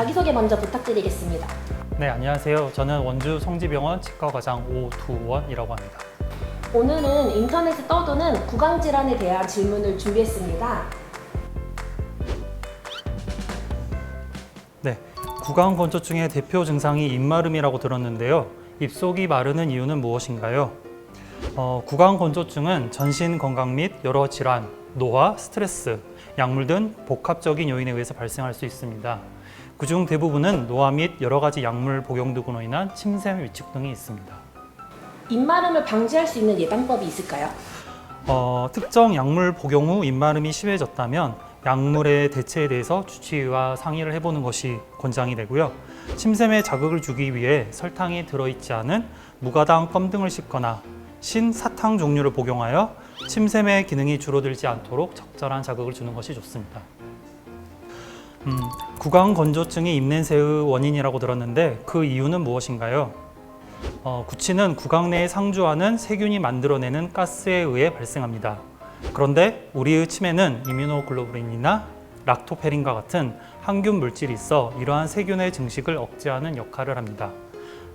자기소개 먼저 부탁드리겠습니다. 네, 안녕하세요. 저는 원주 성지병원 치과과장 오두원이라고 합니다. 오늘은 인터넷에 떠도는 구강질환에 대한 질문을 준비했습니다. 네, 구강 건조증의 대표 증상이 입마름이라고 들었는데요. 입속이 마르는 이유는 무엇인가요? 어, 구강 건조증은 전신 건강 및 여러 질환, 노화, 스트레스, 약물 등 복합적인 요인에 의해서 발생할 수 있습니다. 그중 대부분은 노화 및 여러 가지 약물 복용 등으로 인한 침샘 위축 등이 있습니다. 입마름을 방지할 수 있는 예방법이 있을까요? 어, 특정 약물 복용 후 입마름이 심해졌다면 약물의 대체에 대해서 주치의와 상의를 해보는 것이 권장이 되고요. 침샘에 자극을 주기 위해 설탕이 들어있지 않은 무가당 껌 등을 씹거나 신사탕 종류를 복용하여 침샘의 기능이 줄어들지 않도록 적절한 자극을 주는 것이 좋습니다. 음, 구강 건조증이 입냄새의 원인이라고 들었는데 그 이유는 무엇인가요? 어, 구취는 구강 내에 상주하는 세균이 만들어내는 가스에 의해 발생합니다. 그런데 우리의 침에는 이뮤노글로불린이나 락토페린과 같은 항균 물질이 있어 이러한 세균의 증식을 억제하는 역할을 합니다.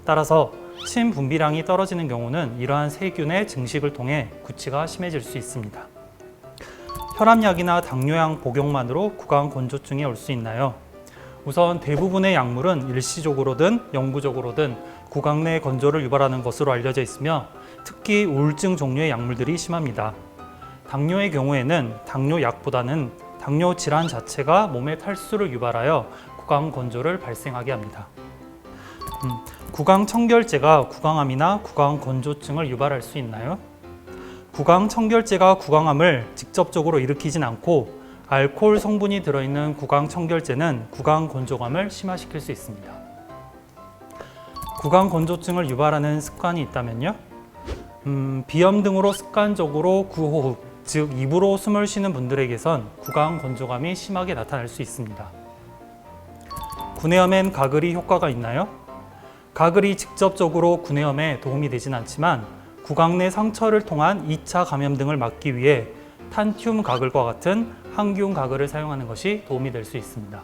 따라서 침 분비량이 떨어지는 경우는 이러한 세균의 증식을 통해 구취가 심해질 수 있습니다. 혈압약이나 당뇨약 복용만으로 구강 건조증이 올 수 있나요? 우선 대부분의 약물은 일시적으로든 영구적으로든 구강 내 건조를 유발하는 것으로 알려져 있으며 특히 우울증 종류의 약물들이 심합니다. 당뇨의 경우에는 당뇨약보다는 당뇨 질환 자체가 몸의 탈수를 유발하여 구강 건조를 발생하게 합니다. 음, 구강 청결제가 구강암이나 구강 건조증을 유발할 수 있나요? 구강 청결제가 구강암을 직접적으로 일으키진 않고 알코올 성분이 들어있는 구강 청결제는 구강 건조감을 심화시킬 수 있습니다. 구강 건조증을 유발하는 습관이 있다면요? 음, 비염 등으로 습관적으로 구호흡, 즉 입으로 숨을 쉬는 분들에게선 구강 건조감이 심하게 나타날 수 있습니다. 구내염엔 가글이 효과가 있나요? 가글이 직접적으로 구내염에 도움이 되진 않지만 구강 내 상처를 통한 2차 감염 등을 막기 위해 탄튬 가글과 같은 항균 가글을 사용하는 것이 도움이 될 수 있습니다.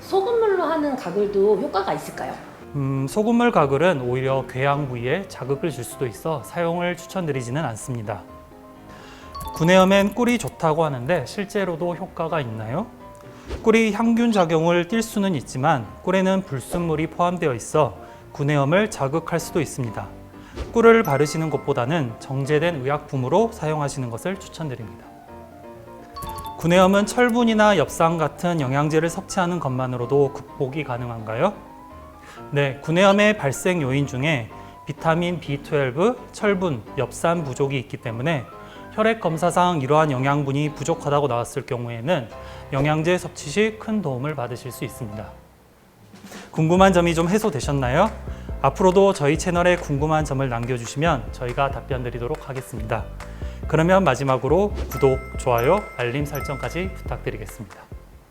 소금물로 하는 가글도 효과가 있을까요? 음, 소금물 가글은 오히려 궤양 부위에 자극을 줄 수도 있어 사용을 추천드리지는 않습니다. 구내염엔 꿀이 좋다고 하는데 실제로도 효과가 있나요? 꿀이 향균 작용을 띌 수는 있지만 꿀에는 불순물이 포함되어 있어 구내염을 자극할 수도 있습니다. 꿀을 바르시는 것보다는 정제된 의약품으로 사용하시는 것을 추천드립니다. 구내염은 철분이나 엽산 같은 영양제를 섭취하는 것만으로도 극복이 가능한가요? 네, 구내염의 발생 요인 중에 비타민 B12, 철분, 엽산 부족이 있기 때문에 혈액 검사상 이러한 영양분이 부족하다고 나왔을 경우에는 영양제 섭취 시 큰 도움을 받으실 수 있습니다. 궁금한 점이 좀 해소되셨나요? 앞으로도 저희 채널에 궁금한 점을 남겨주시면 저희가 답변 드리도록 하겠습니다. 그러면 마지막으로 구독, 좋아요, 알림 설정까지 부탁드리겠습니다.